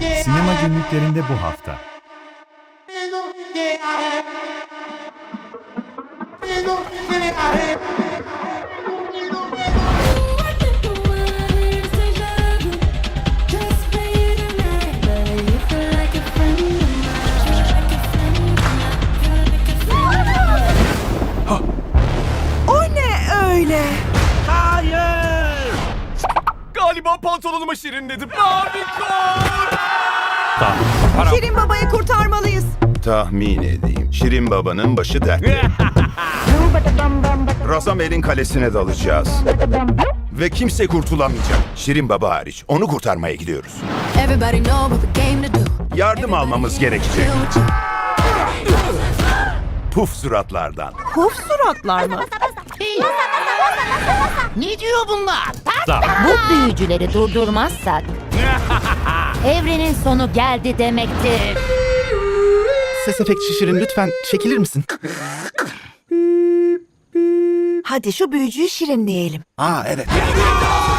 Sinema günlüklerinde bu hafta. O ne öyle? Pantolonuma şirinledim. Mavi kor. Şirin babayı kurtarmalıyız. Tahmin edeyim. Şirin babanın başı dertte. Razamel'in kalesine dalacağız. Ve kimse kurtulamayacak. Şirin baba hariç. Onu kurtarmaya gidiyoruz. Yardım almamız gerekecek. Puf suratlardan. Puf suratlar mı? Ne diyor bunlar? Bu büyücüleri durdurmazsak evrenin sonu geldi demektir. Ses efekt şişirin lütfen çekilir misin? Hadi şu büyücüyü şirinleyelim. Aa evet.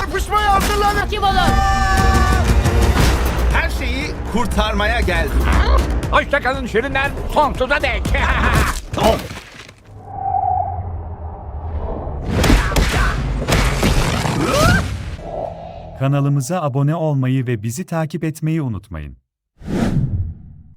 Yapışmaya hazırlanın. Kim olur? Her şeyi kurtarmaya geldim. Hoşçakalın şirinler sonsuza dek. Kanalımıza abone olmayı ve bizi takip etmeyi unutmayın.